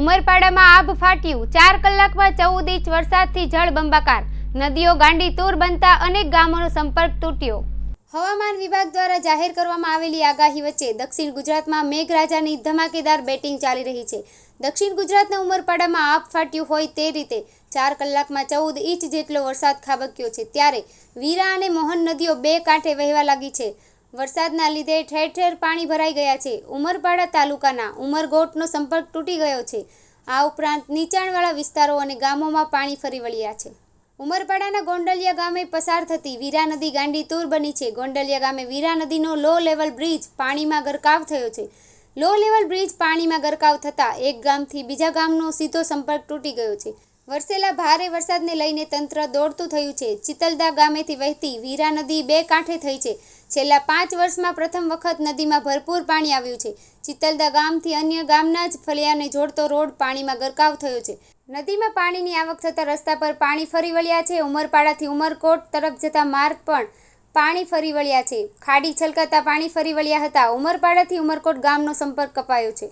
ઉમરપાડામાં આભ ફાટ્યું. ચાર કલાકમાં ચૌદ ઇંચ વરસાદથી જળબંબાકાર નદીઓ ગાંડી તૂર બનતા અનેક ગામોનો સંપર્ક તૂટ્યો. હવામાન વિભાગ દ્વારા જાહેર કરવામાં આવેલી આગાહી વચ્ચે દક્ષિણ ગુજરાતમાં મેઘરાજાની ધમાકેદાર બેટિંગ ચાલી રહી છે. દક્ષિણ ગુજરાતના ઉમરપાડામાં આભ ફાટ્યું હોય તે રીતે ચાર કલાકમાં ચૌદ ઇંચ જેટલો વરસાદ ખાબક્યો છે. ત્યારે વીરા અને મોહન નદીઓ બે કાંઠે વહેવા લાગી છે. વરસાદના લીધે ઠેર ઠેર પાણી ભરાઈ ગયા છે. ઉમરપાડા તાલુકાના ઉમરગોટનો સંપર્ક તૂટી ગયો છે. આ ઉપરાંત નીચાણવાળા વિસ્તારો અને ગામોમાં પાણી ફરી વળ્યા છે. ઉમરપાડાના ગોંડલિયા ગામે પસાર થતી વીરા નદી ગાંડી તૂર બની છે. ગોંડલિયા ગામે વીરા નદીનો લો લેવલ બ્રિજ પાણીમાં ગરકાવ થયો છે. લો લેવલ બ્રિજ પાણીમાં ગરકાવ થતાં એક ગામથી બીજા ગામનો સીધો સંપર્ક તૂટી ગયો છે. વરસેલા ભારે વરસાદને લઈને તંત્ર દોડતું થયું છે. ચિતલદા ગામેથી વહેતી વીરા નદી બે કાંઠે થઈ છે. છેલ્લા પાંચ વર્ષમાં પ્રથમ વખત નદીમાં ભરપૂર પાણી આવ્યું છે. ચિતલદા ગામથી અન્ય ગામના જ ફળિયાને જોડતો રોડ પાણીમાં ગરકાવ થયો છે. નદીમાં પાણીની આવક થતાં રસ્તા પર પાણી ફરી વળ્યા છે. ઉમરપાડાથી ઉમરકોટ તરફ જતા માર્ગ પણ પાણી ફરી વળ્યા છે. ખાડી છલકાતા પાણી ફરી વળ્યા હતા. ઉમરપાડાથી ઉમરકોટ ગામનો સંપર્ક કપાયો છે.